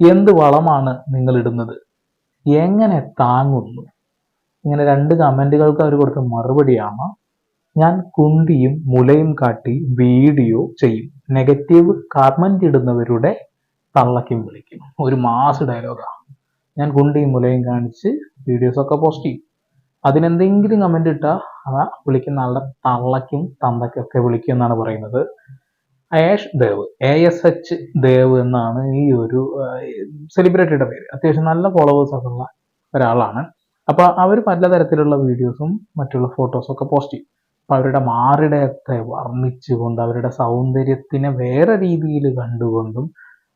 എന്ത് വളമാണ് നിങ്ങൾ ഇടുന്നത് എങ്ങനെ താങ്ങുന്നു? ഇങ്ങനെ രണ്ട് കമന്റുകൾക്ക് അവർ കൊടുത്ത മറുപടിയാണ്. ഞാൻ കുണ്ടിയും മുലയും കാട്ടി വീഡിയോ ചെയ്യും. നെഗറ്റീവ് കമന്റ് ഇടുന്നവരുടെ തള്ളക്കും വിളിക്കും. ഒരു മാസ് ഡയലോഗാണ് ഞാൻ കുണ്ടിയും മുലയും കാണിച്ച് വീഡിയോസൊക്കെ പോസ്റ്റ് ചെയ്യും. അതിനെന്തെങ്കിലും കമന്റ് ഇട്ടാൽ അതാ വിളിക്കുന്ന ആളുടെ തള്ളക്കും തന്തയ്ക്കൊക്കെ വിളിക്കും എന്നാണ് പറയുന്നത്. Ayesh Dev A S H Dev എന്നാണ് ഈ ഒരു സെലിബ്രിറ്റിയുടെ പേര്. അത്യാവശ്യം നല്ല ഫോളോവേഴ്സ് ഉള്ള ഒരാളാണ്. അപ്പോൾ അവർ പലതരത്തിലുള്ള വീഡിയോസും മറ്റുള്ള ഫോട്ടോസും ഒക്കെ പോസ്റ്റ് ചെയ്യും. അപ്പൊ അവരുടെ മാറിടയത്തെ വർണിച്ചുകൊണ്ട് അവരുടെ സൗന്ദര്യത്തിനെ വേറെ രീതിയിൽ കണ്ടുകൊണ്ടും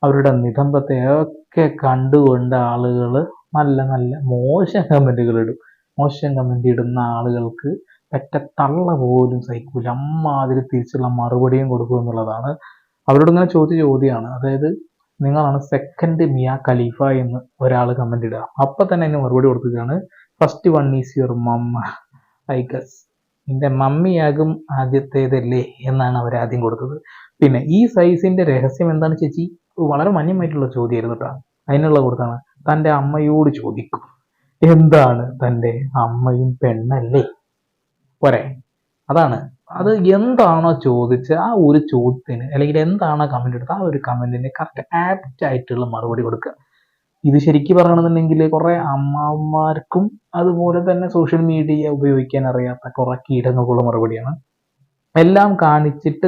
അവരുടെ നിതംബത്തെ ഒക്കെ കണ്ടുകൊണ്ട് ആളുകൾ നല്ല നല്ല മോശം കമന്റുകൾ ഇടും. മോശം കമന്റ് ഇടുന്ന ആളുകൾക്ക് പെറ്റ തള്ള പോലും സഹിക്കൂല. അമ്മാതിരി തിരിച്ചുള്ള മറുപടിയും കൊടുക്കും എന്നുള്ളതാണ് അവരോട് ഇങ്ങനെ ചോദിച്ച ചോദ്യമാണ് അതായത് നിങ്ങളാണ് സെക്കൻഡ് മിയ ഖലീഫ എന്ന് ഒരാൾ കമന്റ് ഇടുക. അപ്പൊ തന്നെ അതിന് മറുപടി കൊടുക്കുകയാണ്. First one is your mamma I guess നിന്റെ മമ്മിയാകും ആദ്യത്തേതല്ലേ എന്നാണ് അവർ ആദ്യം കൊടുത്തത്. പിന്നെ ഈ സൈസിന്റെ രഹസ്യം എന്താണ് ചേച്ചി? വളരെ മാന്യമായിട്ടുള്ള ചോദ്യമായിരുന്നു കേട്ടോ. അതിനുള്ള കൊടുത്താണ്. തന്റെ അമ്മയോട് ചോദിക്കും. എന്താണ് തന്റെ അമ്മയും പെണ്ണല്ലേ? പോരെ? അതാണ്. അത് എന്താണോ ചോദിച്ച് ആ ഒരു ചോദ്യത്തിന് അല്ലെങ്കിൽ എന്താണോ കമന്റ് എടുത്ത് ആ ഒരു കമന്റിന് കറക്റ്റ് ആപ്റ്റ് ആയിട്ടുള്ള മറുപടി കൊടുക്കുക. ഇത് ശരിക്കും പറയണമെന്നുണ്ടെങ്കിൽ കുറെ അമ്മമാർക്കും അതുപോലെ തന്നെ സോഷ്യൽ മീഡിയ ഉപയോഗിക്കാൻ അറിയാത്ത കുറെ കീടങ്ങൾക്കുള്ള മറുപടിയാണ്. എല്ലാം കാണിച്ചിട്ട്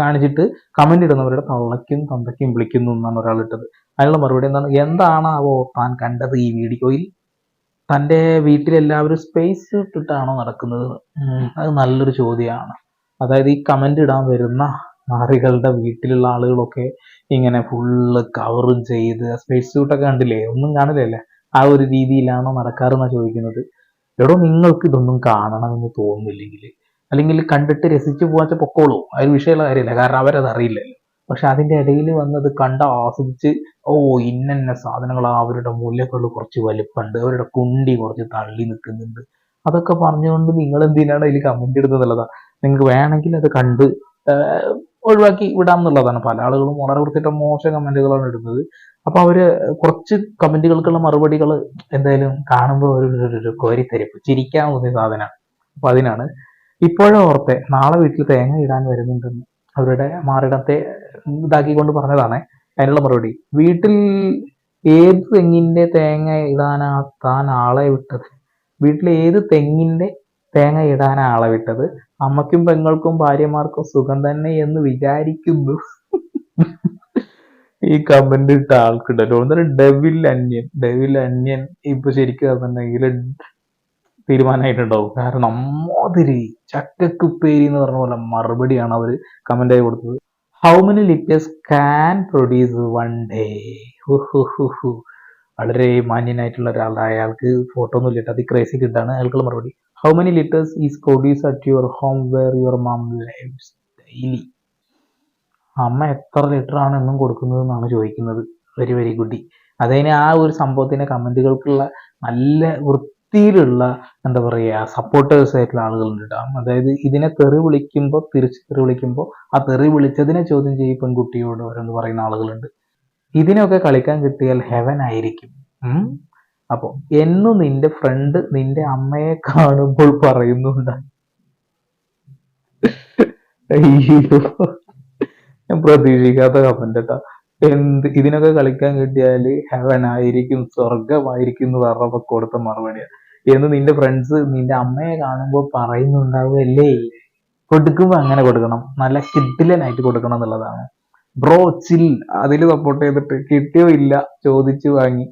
കാണിച്ചിട്ട് കമന്റ് ഇടുന്നവരുടെ തള്ളയ്ക്കും തന്തയ്ക്കും വിളിക്കുന്നു എന്നാണ് ഒരാൾ ഇട്ടത്. അതിനുള്ള മറുപടി എന്താണ്? എന്താണാവോ താൻ കണ്ടത് ഈ വീഡിയോയിൽ തന്റെ വീട്ടിലെല്ലാവരും സ്പേസ് ഇട്ടിട്ടാണോ നടക്കുന്നത്? അത് നല്ലൊരു ചോദ്യമാണ്. അതായത് ഈ കമന്റ് ഇടാൻ വരുന്ന ആറികളുടെ വീട്ടിലുള്ള ആളുകളൊക്കെ ഇങ്ങനെ ഫുള്ള് കവറും ചെയ്ത് സ്പേസ് സ്യൂട്ടൊക്കെ കണ്ടില്ലേ? ഒന്നും കാണില്ലല്ലേ? ആ ഒരു രീതിയിലാണോ നടക്കാറെന്നാണ് ചോദിക്കുന്നത്. എടോ നിങ്ങൾക്ക് ഇതൊന്നും കാണണമെന്ന് തോന്നുന്നില്ലെങ്കിൽ അല്ലെങ്കിൽ കണ്ടിട്ട് രസിച്ചു പോവാച്ച പൊക്കോളൂ. അത് വിഷയമുള്ള കാര്യമില്ല. കാരണം അവരത് അറിയില്ലല്ലോ പക്ഷെ അതിന്റെ ഇടയിൽ വന്നത് കണ്ട ആസ്വദിച്ച് ഓ ഇന്ന സാധനങ്ങൾ അവരുടെ മൂല്യങ്ങൾ കുറച്ച് വലുപ്പമുണ്ട് അവരുടെ കുണ്ടി കുറച്ച് തള്ളി നിൽക്കുന്നുണ്ട്. അതൊക്കെ പറഞ്ഞുകൊണ്ട് നിങ്ങൾ എന്തിനാണ് അതിൽ കമന്റ് ഇടുന്നത് എന്നുള്ളതാ നിങ്ങൾക്ക് വേണമെങ്കിൽ അത് കണ്ട് ഒഴിവാക്കി വിടാം എന്നുള്ളതാണ്. പല ആളുകളും വളരെ വൃത്തിയിട്ട മോശം കമന്റുകളാണ് ഇടുന്നത്. അപ്പോൾ അവർ കുറച്ച് കമന്റുകൾക്കുള്ള മറുപടികൾ എന്തായാലും കാണുമ്പോൾ ഒരു ഒരു കോരിത്തരിപ്പ് ചിരിക്കാൻ തോന്നിയ സാധനമാണ്. അപ്പൊ അതിനാണ്. ഇപ്പോഴും ഓർത്തെ നാളെ വീട്ടിൽ തേങ്ങ ഇടാൻ വരുന്നുണ്ടെന്ന്. അവരുടെ മാറിടത്തെ ഇതാക്കിക്കൊണ്ട് പറഞ്ഞതാണ്. അതിനുള്ള മറുപടി. വീട്ടിൽ ഏത് തെങ്ങിന്റെ തേങ്ങ ഇടാനാ താൻ ആളെ വിട്ടത്? വീട്ടിൽ ഏത് തെങ്ങിന്റെ തേങ്ങ ഇടാനാ ആളെ വിട്ടത്? അമ്മയ്ക്കും പെങ്ങൾക്കും ഭാര്യമാർക്കും സുഖം തന്നെ എന്ന് വിചാരിക്കുന്നു. ഈ കമന്റ് ഇട്ട ആൾക്കുണ്ടല്ലോ ഡെവിൽ അന്യൻ ഡെവിൽ അന്യൻ ഇപ്പൊ ശരിക്കും പറഞ്ഞിട്ടുണ്ടെങ്കിൽ തീരുമാനമായിട്ടുണ്ടാവും. കാരണം അമ്മാതിരി ചക്കക്കുപ്പേരി എന്ന് പറഞ്ഞ പോലെ മറുപടിയാണ് അവർ കമന്റ് ആയി കൊടുത്തത്. How many litres can produce one day വളരെ മാന്യനായിട്ടുള്ള ഒരാളുടെ അയാൾക്ക് ഫോട്ടോ ഒന്നും ഇല്ല അത് ക്രേസി കിട്ടാണ് അയാൾക്കുള്ള മറുപടി. How many litres is produce at your home where your mom lives daily അമ്മ എത്ര ലിറ്റർ ആണ് എന്നും കൊടുക്കുന്നത് എന്നാണ് ചോദിക്കുന്നത്. വെരി വെരി ഗുഡി അതിന് ആ ഒരു സംഭവത്തിന്റെ കമന്റുകൾക്കുള്ള നല്ല വൃത്തിയിലുള്ള എന്താ പറയുക സപ്പോർട്ടേഴ്സ് ആയിട്ടുള്ള ആളുകളുണ്ട് ഉണ്ടാവും അതായത് ഇതിനെ തെറി വിളിക്കുമ്പോൾ തിരിച്ച് തെറി വിളിക്കുമ്പോൾ ആ തെറി വിളിച്ചതിനെ ചോദ്യം ചെയ്യും പെൺകുട്ടിയോട് ഓരോന്ന് പറയുന്ന ആളുകളുണ്ട്. ഇതിനൊക്കെ കളിക്കാൻ കിട്ടിയാൽ ഹെവൻ ആയിരിക്കും. അപ്പോൾ അപ്പൊ എന്നു നിന്റെ ഫ്രണ്ട് നിന്റെ അമ്മയെ കാണുമ്പോൾ പറയുന്നുണ്ട് ഞാൻ പ്രതീക്ഷിക്കാത്ത കമന്റ് കേട്ടോ എന്ത് ഇതിനൊക്കെ കളിക്കാൻ കിട്ടിയാൽ ഹെവൻ ആയിരിക്കും സ്വർഗമായിരിക്കും എന്ന് പറഞ്ഞപ്പോ കൊടുത്ത മറുപടിയാണ് എന്ന് നിന്റെ ഫ്രണ്ട്സ് നിന്റെ അമ്മയെ കാണുമ്പോൾ പറയുന്നുണ്ടാവുമല്ലേ കൊടുക്കുമ്പോ അങ്ങനെ കൊടുക്കണം. നല്ല കിഡിലനായിട്ട് കൊടുക്കണം എന്നുള്ളതാണ്. ബ്രോ ചിൽ അതിൽ സപ്പോർട്ട് ചെയ്തിട്ട് കിട്ടിയോ ഇല്ല ചോദിച്ചു വാങ്ങി.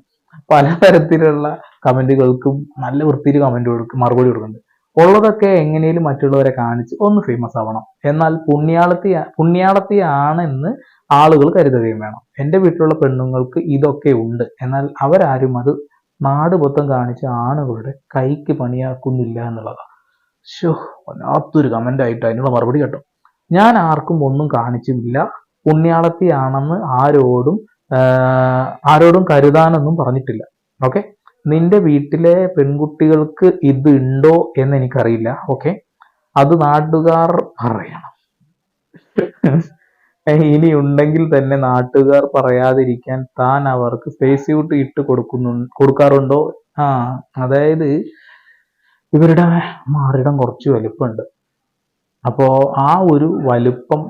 പലതരത്തിലുള്ള കമന്റുകൾക്കും നല്ല വൃത്തിയിൽ കമന്റ് കൊടുക്കും മറുപടി കൊടുക്കുന്നുണ്ട്. ഉള്ളതൊക്കെ എങ്ങനെയും മറ്റുള്ളവരെ കാണിച്ച് ഒന്ന് ഫേമസ് ആവണം. എന്നാൽ പുണ്യാളത്തി പുണ്യാളത്തിയാണെന്ന് ആളുകൾ കരുതുകയും വേണം. എന്റെ വീട്ടിലുള്ള പെണ്ണുങ്ങൾക്ക് ഇതൊക്കെ ഉണ്ട്. എന്നാൽ അവരാരും അത് നാട് മൊത്തം കാണിച്ച് ആണുങ്ങളുടെ കൈക്ക് പണിയാക്കുന്നില്ല എന്നുള്ളതാണ് ഷോ വല്ലാത്തൊരു കമന്റ് ആയിട്ട് അതിനുള്ള മറുപടി കേട്ടോ. ഞാൻ ആർക്കും ഒന്നും കാണിച്ചുമില്ല പുണ്യാളത്തിയാണെന്ന് ആരോടും ആരോടും കരുതാനൊന്നും പറഞ്ഞിട്ടില്ല. ഓക്കെ നിന്റെ വീട്ടിലെ പെൺകുട്ടികൾക്ക് ഇത് ഉണ്ടോ എന്ന് എനിക്കറിയില്ല. ഓക്കെ അത് നാട്ടുകാർ പറയണം. ഇനി ഉണ്ടെങ്കിൽ തന്നെ നാട്ടുകാർ പറയാതിരിക്കാൻ താൻ അവർക്ക് സ്പേസ് യൂട്ട് ഇട്ട് കൊടുക്കുന്നു കൊടുക്കാറുണ്ടോ? ആ അതായത് ഇവരുടെ മാറിടം കുറച്ച് വലുപ്പമുണ്ട്. അപ്പോ ആ ഒരു വലുപ്പം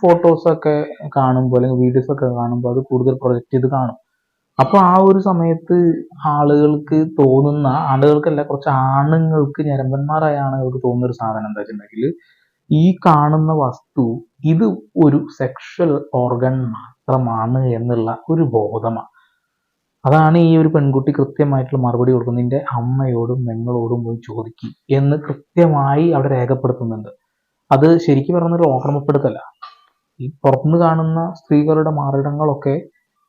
ഫോട്ടോസൊക്കെ കാണുമ്പോൾ അല്ലെങ്കിൽ വീഡിയോസ് ഒക്കെ കാണുമ്പോൾ അത് കൂടുതൽ പ്രൊജക്റ്റ് ചെയ്ത് കാണും. അപ്പൊ ആ ഒരു സമയത്ത് ആളുകൾക്ക് തോന്നുന്ന ആളുകൾക്കല്ല കുറച്ച് ആണുങ്ങൾക്ക് ഞരമ്പന്മാരായ ആണുങ്ങൾക്ക് തോന്നുന്ന ഒരു സാധനം എന്താ വെച്ചിട്ടുണ്ടെങ്കിൽ ഈ കാണുന്ന വസ്തു ഇത് ഒരു സെക്ഷൽ ഓർഗൻ മാത്രമാണ് എന്നുള്ള ഒരു ബോധമാണ്. അതാണ് ഈ ഒരു പെൺകുട്ടി കൃത്യമായിട്ടുള്ള മറുപടി കൊടുക്കുന്നത്. നിന്റെ അമ്മയോടും നിങ്ങളോടും പോയി ചോദിക്കും എന്ന് കൃത്യമായി അവിടെ രേഖപ്പെടുത്തുന്നുണ്ട്. അത് ശരിക്കും പറഞ്ഞൊരു ഓർമ്മപ്പെടുത്തല്ല ഈ പുറത്തുനിന്ന് കാണുന്ന സ്ത്രീകളുടെ മാറിടങ്ങളൊക്കെ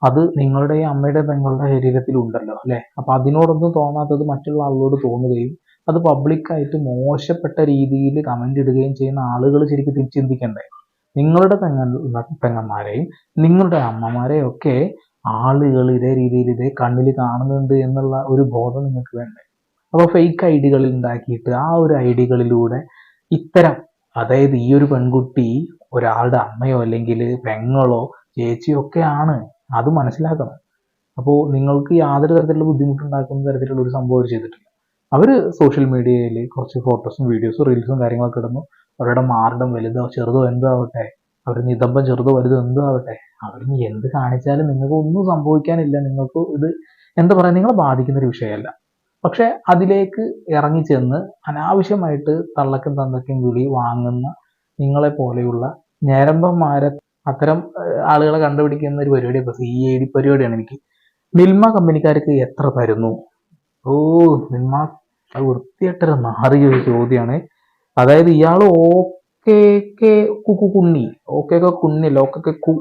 അത് നിങ്ങളുടെ അമ്മയുടെ പെങ്ങളുടെ ശരീരത്തിലുണ്ടല്ലോ അല്ലെ? അപ്പൊ അതിനോടൊന്നും തോന്നാത്തത് മറ്റുള്ള ആളുകളോട് തോന്നുകയും അത് പബ്ലിക്കായിട്ട് മോശപ്പെട്ട രീതിയിൽ കമന്റ് ഇടുകയും ചെയ്യുന്ന ആളുകൾ ശരിക്കും തിരിച്ച് ചിന്തിക്കണ്ടേ? നിങ്ങളുടെ തെങ്ങ പെങ്ങന്മാരെയും നിങ്ങളുടെ അമ്മമാരെയും ഒക്കെ ആളുകൾ ഇതേ രീതിയിൽ ഇതേ കണ്ണിൽ കാണുന്നുണ്ട് എന്നുള്ള ഒരു ബോധം നിങ്ങൾക്ക് വേണ്ടേ? അപ്പോൾ ഫേക്ക് ഐഡികൾ ഉണ്ടാക്കിയിട്ട് ആ ഒരു ഐഡികളിലൂടെ ഇത്തരം അതായത് ഈ ഒരു പെൺകുട്ടി ഒരാളുടെ അമ്മയോ അല്ലെങ്കിൽ പെങ്ങളോ ചേച്ചിയോ ഒക്കെ ആണ് അത് മനസ്സിലാക്കണം. അപ്പോൾ നിങ്ങൾക്ക് യാതൊരു തരത്തിലുള്ള ബുദ്ധിമുട്ടുണ്ടാക്കുന്ന തരത്തിലുള്ള ഒരു സംഭവം ചെയ്തിട്ടില്ല. അവർ സോഷ്യൽ മീഡിയയിൽ കുറച്ച് ഫോട്ടോസും വീഡിയോസും റീൽസും കാര്യങ്ങളൊക്കെ ഇടുന്നു. അവരുടെ മാറിടം വലുതോ ചെറുതോ എന്തോ ആവട്ടെ അവർ നിതംബം ചെറുതോ വലുതോ എന്തോ ആവട്ടെ അവരിനി എന്ത് കാണിച്ചാലും നിങ്ങൾക്ക് ഒന്നും സംഭവിക്കാനില്ല. നിങ്ങൾക്ക് ഇത് എന്താ പറയുക നിങ്ങളെ ബാധിക്കുന്ന ഒരു വിഷയമല്ല. പക്ഷെ അതിലേക്ക് ഇറങ്ങിച്ചെന്ന് അനാവശ്യമായിട്ട് തള്ളക്കും തന്തക്കും വിളി വാങ്ങുന്ന നിങ്ങളെ പോലെയുള്ള ഞരമ്പന്മാരെ അത്തരം ആളുകളെ കണ്ടുപിടിക്കുന്ന ഒരു പരിപാടി ഇപ്പൊ സി ഐ ഡി പരിപാടിയാണ് എനിക്ക്. മിൽമ കമ്പനിക്കാർക്ക് എത്ര തരുന്നു? ഓ അത് വൃത്തിയായിട്ടൊരു നാറിയ ഒരു ചോദ്യമാണ്. അതായത് ഇയാൾ ഓക്കെ കുക്കു കുണ്ണി ഓക്കെ കുണ്ണിയല്ല ഓക്കെ കു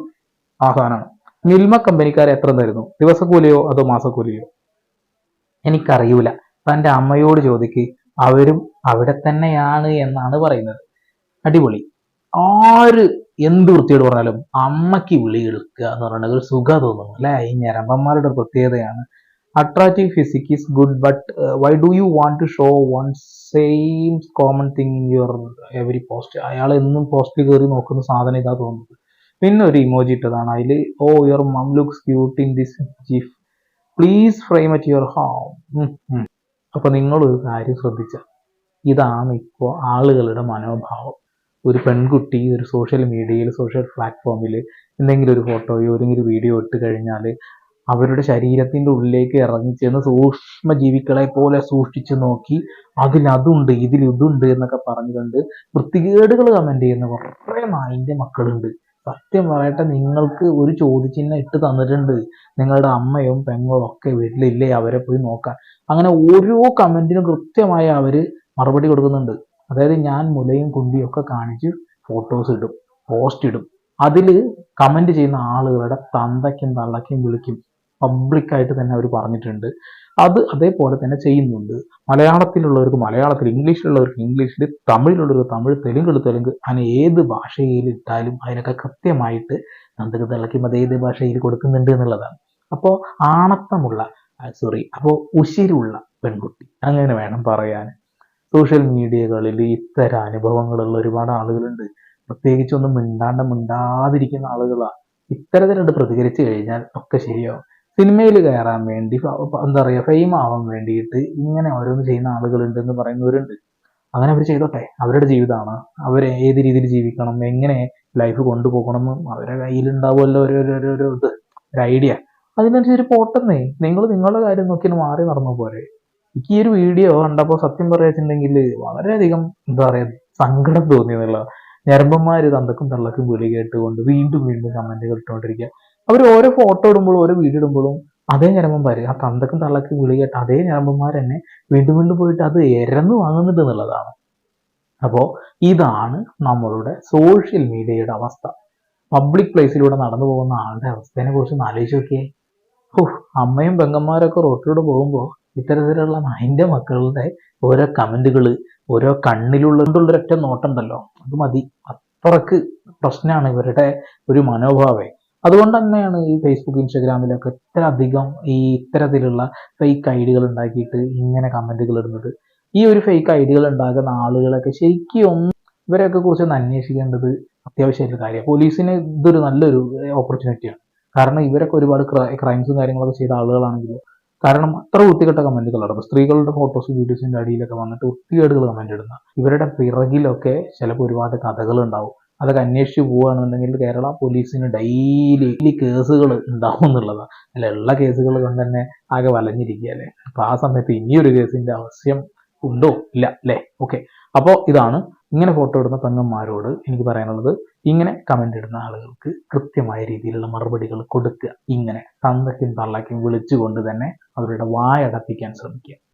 ആഹാനാണ് മിൽമ കമ്പനിക്കാർ എത്ര തരുന്നു? ദിവസക്കൂലിയോ അതോ മാസക്കൂലിയോ? എനിക്കറിയൂല. തന്റെ അമ്മയോട് ചോദിക്ക്. അവരും അവിടെ തന്നെയാണ് എന്നാണ് പറയുന്നത്. അടിപൊളി. ആര് എന്ത് വൃത്തിയോട് പറഞ്ഞാലും അമ്മയ്ക്ക് വിളി എടുക്കുക എന്ന് ഒരു സുഖം തോന്നുന്നു. അല്ലെ? ഈ ഞരമ്പന്മാരുടെ ഒരു പ്രത്യേകതയാണ് attractive physique is good but why do you want to show one same common thing in your every post അയാൾ എന്നും പോസ്റ്റിൽ കയറി നോക്കുന്ന സാധനം ഇതാ തോന്നുന്നത്. പിന്നെ ഒരു ഇമോജി ഇട്ടതാണ്. അതിൽ ഓ your mom looks cute in this GIF please frame at your home അപ്പൊ നിങ്ങളൊരു കാര്യം ശ്രദ്ധിച്ച. ഇതാണ് ഇപ്പോൾ ആളുകളുടെ മനോഭാവം. ഒരു പെൺകുട്ടി ഒരു സോഷ്യൽ മീഡിയയിൽ സോഷ്യൽ പ്ലാറ്റ്ഫോമിൽ എന്തെങ്കിലും ഒരു ഫോട്ടോയോ അല്ലെങ്കിൽ ഒരു വീഡിയോ ഇട്ട് കഴിഞ്ഞാൽ അവരുടെ ശരീരത്തിന്റെ ഉള്ളിലേക്ക് ഇറങ്ങിച്ചെന്ന് സൂക്ഷ്മ ജീവികളെ പോലെ സൂക്ഷിച്ചു നോക്കി അതിൽ അതുണ്ട് ഇതിൽ ഇതുണ്ട് എന്നൊക്കെ പറഞ്ഞുകൊണ്ട് വൃത്തികേടുകൾ കമന്റ് ചെയ്യുന്ന കുറേ നായിന്റെ മക്കളുണ്ട്. സത്യം പറയട്ടെ നിങ്ങൾക്ക് ഒരു ചോദ്യചിഹ്നം ഇട്ട് തന്നിട്ടുണ്ട്. നിങ്ങളുടെ അമ്മയും പെങ്ങളും ഒക്കെ വീട്ടിലില്ലേ? അവരെ പോയി നോക്കാൻ. അങ്ങനെ ഓരോ കമന്റിനും കൃത്യമായി അവർ മറുപടി കൊടുക്കുന്നുണ്ട്. അതായത് ഞാൻ മുലയും കുണ്ടിയും ഒക്കെ കാണിച്ച് ഫോട്ടോസ് ഇടും പോസ്റ്റ് ഇടും. അതിൽ കമന്റ് ചെയ്യുന്ന ആളുകളുടെ തന്തയ്ക്കും തള്ളയ്ക്കും വിളിക്കും. പബ്ലിക്കായിട്ട് തന്നെ അവർ പറഞ്ഞിട്ടുണ്ട്. അത് അതേപോലെ തന്നെ ചെയ്യുന്നുണ്ട്. മലയാളത്തിലുള്ളവർക്ക് മലയാളത്തിൽ ഇംഗ്ലീഷിലുള്ളവർക്ക് ഇംഗ്ലീഷിൽ തമിഴിലുള്ളവർക്ക് തമിഴ് തെലുങ്കിൽ തെലുങ്ക് അങ്ങനെ ഏത് ഭാഷയിൽ ഇട്ടാലും അതിനൊക്കെ കൃത്യമായിട്ട് നന്ദക തള്ളയ്ക്കും അത് ഏത് ഭാഷയിൽ കൊടുക്കുന്നുണ്ട് എന്നുള്ളതാണ്. അപ്പോൾ ആണത്തമുള്ള സോറി അപ്പോൾ ഉശിരുള്ള പെൺകുട്ടി അങ്ങനെ വേണം പറയാൻ. സോഷ്യൽ മീഡിയകളിൽ ഇത്തരം അനുഭവങ്ങളുള്ള ഒരുപാട് ആളുകളുണ്ട്. പ്രത്യേകിച്ചൊന്നും മിണ്ടാണ്ട് മിണ്ടാതിരിക്കുന്ന ആളുകളാണ് ഇത്തരത്തിലോട്ട് പ്രതികരിച്ചു കഴിഞ്ഞാൽ ഒക്കെ ശരിയാവും. സിനിമയിൽ കയറാൻ വേണ്ടി എന്താ പറയുക ഫെയിം ആവാൻ വേണ്ടിയിട്ട് ഇങ്ങനെ ഓരോന്ന് ചെയ്യുന്ന ആളുകളുണ്ട് എന്ന് പറയുന്നവരുണ്ട്. അങ്ങനെ അവർ ചെയ്തോട്ടെ. അവരുടെ ജീവിതമാണ്. അവർ ഏത് രീതിയിൽ ജീവിക്കണം എങ്ങനെ ലൈഫ് കൊണ്ടുപോകണം അവരുടെ കയ്യിലുണ്ടാവുമല്ലോ ഒരു ഒരു ഒരു ഇത് ഒരു ഐഡിയ അതിനനുസരിച്ച് പോട്ടെന്നേ നിങ്ങൾ നിങ്ങളുടെ കാര്യം നോക്കി മാറി നടന്നു പോരെ. എനിക്ക് ഈ ഒരു വീഡിയോ കണ്ടപ്പോൾ സത്യം പറയാച്ചിട്ടുണ്ടെങ്കിൽ വളരെയധികം എന്താ പറയുക സങ്കടം തോന്നിയെന്നുള്ള ഞരമ്പന്മാർ തന്തക്കും തള്ളക്കും വിളി കേട്ടുകൊണ്ട് വീണ്ടും വീണ്ടും കമന്റുകൾ ഇട്ടുകൊണ്ടിരിക്കുക. അവർ ഓരോ ഫോട്ടോ ഇടുമ്പോഴും ഓരോ വീഡിയോ ഇടുമ്പോഴും അതേ ഞരമ്പന്മാർ ആ തന്തക്കും തള്ളക്കും വിളി അതേ ഞരമ്പന്മാർ തന്നെ വീണ്ടും വീണ്ടും പോയിട്ട് അത് എരന്ന് വാങ്ങുന്നുണ്ട് എന്നുള്ളതാണ്. അപ്പോൾ ഇതാണ് നമ്മളുടെ സോഷ്യൽ മീഡിയയുടെ അവസ്ഥ. പബ്ലിക് പ്ലേസിലൂടെ നടന്നു പോകുന്ന ആളുടെ അവസ്ഥയെ കുറിച്ച് ആലോചിച്ച് നോക്കിയേ. ഓ അമ്മയും പെങ്ങന്മാരൊക്കെ റോട്ടിലൂടെ പോകുമ്പോൾ ഇത്തരത്തിലുള്ള അതിന്റെ മക്കളുടെ ഓരോ കമന്റുകൾ ഓരോ കണ്ണിലുള്ള നോട്ടം നോട്ടുണ്ടല്ലോ അത് മതി. അത്രയ്ക്ക് പ്രശ്നമാണ് ഇവരുടെ ഒരു മനോഭാവേ. അതുകൊണ്ട് തന്നെയാണ് ഈ ഫേസ്ബുക്ക് ഇൻസ്റ്റാഗ്രാമിലൊക്കെ ഇത്ര അധികം ഈ ഇത്തരത്തിലുള്ള ഫേക്ക് ഐഡികൾ ഉണ്ടാക്കിയിട്ട് ഇങ്ങനെ കമന്റുകൾ ഇടുന്നത്. ഈ ഒരു ഫേക്ക് ഐഡികൾ ഉണ്ടാക്കുന്ന ആളുകളൊക്കെ ശരിക്കും ഇവരെയൊക്കെ കുറിച്ച് ഒന്ന് അന്വേഷിക്കേണ്ടത് അത്യാവശ്യമായിട്ടുള്ള കാര്യമാണ്. പോലീസിന് ഇതൊരു നല്ലൊരു ഓപ്പർച്യൂണിറ്റിയാണ് കാരണം ഇവരൊക്കെ ഒരുപാട് ക്രൈംസും കാര്യങ്ങളൊക്കെ ചെയ്ത ആളുകളാണെങ്കിൽ കാരണം അത്ര വൃത്തികെട്ട കമന്റുകളാണ്. അപ്പോൾ സ്ത്രീകളുടെ ഫോട്ടോസ് വീഡിയോസിന്റെ അടിയിലൊക്കെ വന്നിട്ട് വൃത്തികേടുകൾ കമന്റ് ഇടുന്ന ഇവരുടെ പിറകിലൊക്കെ ചിലപ്പോൾ ഒരുപാട് കഥകൾ ഉണ്ടാവും അതൊക്കെ അന്വേഷിച്ച് പോവുകയാണെന്നുണ്ടെങ്കിൽ കേരള പോലീസിന് ഡെയിലി കേസുകൾ ഉണ്ടാവും എന്നുള്ളതാണ് അല്ല ഉള്ള കേസുകൾ കൊണ്ട് തന്നെ ആകെ വലഞ്ഞിരിക്കുകയല്ലേ അപ്പോൾ ആ സമയത്ത് ഇനിയൊരു കേസിന്റെ ആവശ്യം ഉണ്ടോ? ഇല്ല അല്ലേ? ഓക്കെ അപ്പോൾ ഇതാണ് ഇങ്ങനെ ഫോട്ടോ ഇടുന്ന പെങ്ങന്മാരോട് എനിക്ക് പറയാനുള്ളത്. ഇങ്ങനെ കമന്റ് ഇടുന്ന ആളുകൾക്ക് കൃത്യമായ രീതിയിലുള്ള മറുപടികൾ കൊടുക്കുക. ഇങ്ങനെ തന്നക്കും തള്ളക്കും വിളിച്ചുകൊണ്ട് തന്നെ അവരുടെ വായടപ്പിക്കാൻ ശ്രമിക്കുക.